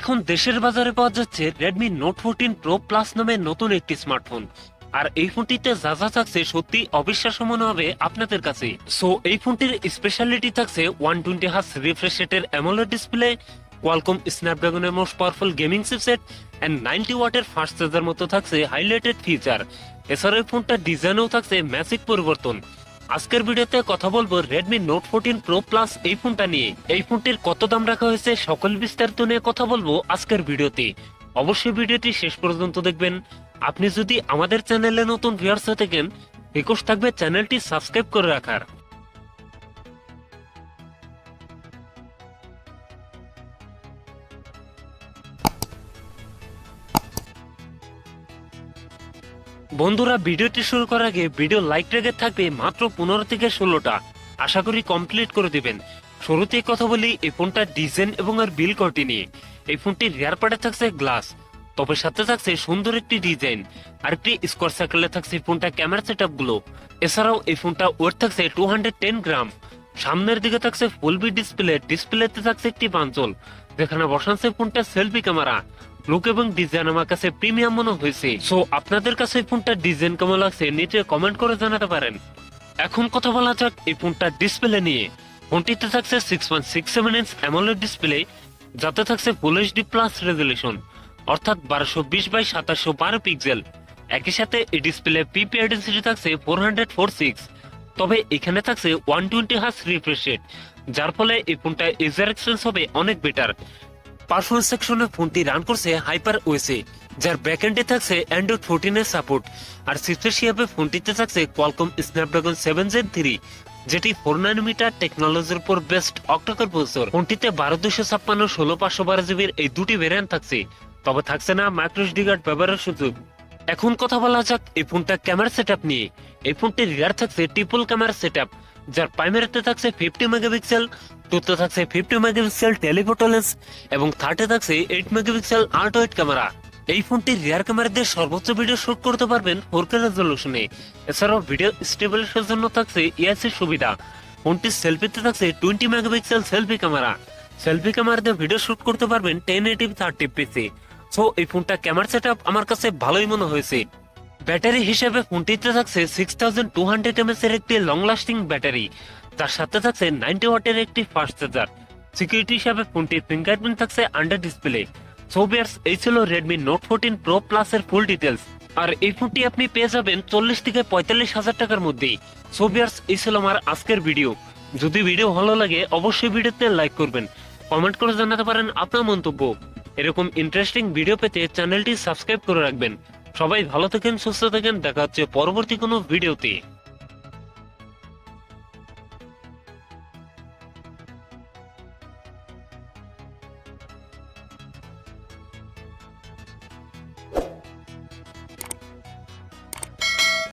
এখন দেশের বাজারে পাওয়া যাচ্ছে Redmi Note fourteen Pro Plus নামে নতুন একটি স্মার্টফোন আর এই ফোনটিতে যা যা থাকছে সত্যি অবিশ্বাস্য মনে হবে আপনাদের কাছে। সো এই ফোনটির স্পেশালিটি থাকছে ওয়ান টোয়েন্টি হার্স রিফ্রেশ রেটের AMOLED display Qualcomm স্ন্যাপড্রাগনের most powerful gaming chipset and ninety ওয়াটের ফাস্ট চার্জার মতো থাকছে হাইলাইটেড ফিচার এছাড়া এই ফোনটার ডিজাইনেও থাকছে ম্যাসিক পরিবর্তন। আজকের ভিডিওতে কথা বলব Redmi Note 14 Pro Plus এই ফোনটা নিয়ে। এই ফোনটির কত দাম রাখা হয়েছে সকল বিস্তারিত নিয়ে কথা বলব আজকের ভিডিওতে। অবশ্যই ভিডিওটি শেষ পর্যন্ত দেখবেন। আপনি যদি আমাদের চ্যানেলে নতুন ভিউয়ার্স হয়ে থাকেন রিকোয়েস্ট থাকবে চ্যানেলটি সাবস্ক্রাইব করে রাখার। বন্ধুরা, ভিডিওটি শুরু করার আগে ভিডিও লাইক রেখে থাকবে মাত্র পনেরো থেকে ষোলোটা। আশা করি কমপ্লিট করে দিবেন। শুরুতেই কথা বলি এই ফোনটার ডিজাইন এবং আর বিল কোয়ালিটি নিয়ে। এই ফোনটির রিয়ার পার্টে থাকছে গ্লাস তবে সাথে থাকছে সুন্দর একটি ডিজাইন। আর একটি স্কোয়ার সার্কেলে থাকছে ফোনটা ক্যামেরা সেটগুলো। এছাড়াও এই ফোনটা ওয়েট থাকছে টু হান্ড্রেড টেন গ্রাম সামনের দিকে থাকছে ফুল বি ডিসপ্লে ডিসপ্লেতে থাকছে একটি বাঞ্চল। যেখানে বসানছে ফোনটা সেলফি ক্যামেরা। লুক এবং ডিজাইন আমার কাছে প্রিমিয়াম মনে হয়েছে। সো আপনাদের কাছে এই ফোনটার ডিজাইন কেমন লাগছে, নিচে কমেন্ট করে জানাতে পারেন। এখন কথা বলা যাক এই ফোনটার ডিসপ্লে নিয়ে। ফোনটিতে থাকছে six point six seven inch AMOLED display যাতে থাকছে ফুল এইচডি প্লাস রেজলিউশন অর্থাৎ বারোশো বিশ বাই সাতাশশো বারো পিক্সেল একই সাথে এই ডিসপ্লে পিপিআই ডেন্সিটি থাকছে ফোর হান্ড্রেড ফোর সিক্স তবে এখানে থাকছে one twenty hertz refresh rate যার ফলে এই ফোনটা ইউজার এক্সপিরিয়েন্স হবে অনেক বেটার পারফরমেন্স সেকশনে ফোনটি রান করছে হাইপার ওয়েসে যার ব্যাকএন্ডে থাকছে অ্যান্ড্রয়েড ফোরটিন এর সাপোর্ট আর হিসাবে ফোনটিতে থাকছে Qualcomm Snapdragon seven gen three যেটি ফোর নাইনোমিটার টেকনোলজির উপর বেস্ট অক্টাকর প্রসেসর ফোনটিতে বারো দুশো ছাপ্পান্ন, ষোলো পাঁচশো বারো জিবির এই দুটি ভ্যারিয়েন্ট থাকছে। তবে থাকছে না মাইক্রোসডি কার্ড ব্যবহারের সুযোগ। এখন কথা বলা যাক, এই ফোনটা ক্যামেরা সেট নিয়ে। এই ফোনটির রিয়ার থাকছে ট্রিপল ক্যামেরা সেট যার প্রাইমারিতে থাকছে ফিফটি মেগাপিক্সেল টুতে থাকছে ফিফটি মেগাপিক্সেল টেলিফোটো লেন্স এবং থার্ডে থাকছে এইট মেগাপিক্সেল আল্ট্রাওয়েড ক্যামেরা এই ফোনটির রিয়ার ক্যামেরা দিয়ে সর্বোচ্চ ভিডিও শুট করতে পারবেন ফোর কে রেজলিউশনে এছাড়াও ভিডিও স্টেবিলাইজেশনের জন্য থাকছে ইএসসি সুবিধা। ফোনটির সেলফিতে থাকছে twenty megapixel selfie camera selfie camera দিয়ে ভিডিও শুট করতে পারবেন ten eighty thirty PC so এই ফোনটা ক্যামেরা সেট আমার কাছে ভালোই মনে হয়েছে। ব্যাটারি হিসেবে ফোনটিতে থাকছে six thousand two hundred MS এর একটি লং লাস্টিং ব্যাটারি। তার সাথে থাকছে নাইনটি ওয়াটের একটি ফাস্ট চার্জার সিকিউরিটি হিসাবে ফোনটির ফিঙ্গারপ্রিন্ট থাকছে আন্ডার ডিসপ্লে সো বিয়ার্স এই ছিল Redmi Note fourteen Pro Plus এর ফুল ডিটেলস আর এই ফোনটি আপনি পেয়ে যাবেন চল্লিশ থেকে পঁয়তাল্লিশ হাজার টাকার মধ্যেই। সো বিয়ার্স এই ছিল আমার আজকের ভিডিও যদি ভিডিও ভালো লাগে, অবশ্যই ভিডিওতে লাইক করবেন। কমেন্ট করে জানাতে পারেন আপনার মন্তব্য। এরকম ইন্টারেস্টিং ভিডিও পেতে চ্যানেলটি সাবস্ক্রাইব করে রাখবেন। সবাই ভালো থাকেন, সুস্থ থাকেন, দেখা হচ্ছে পরবর্তী কোনো ভিডিওতে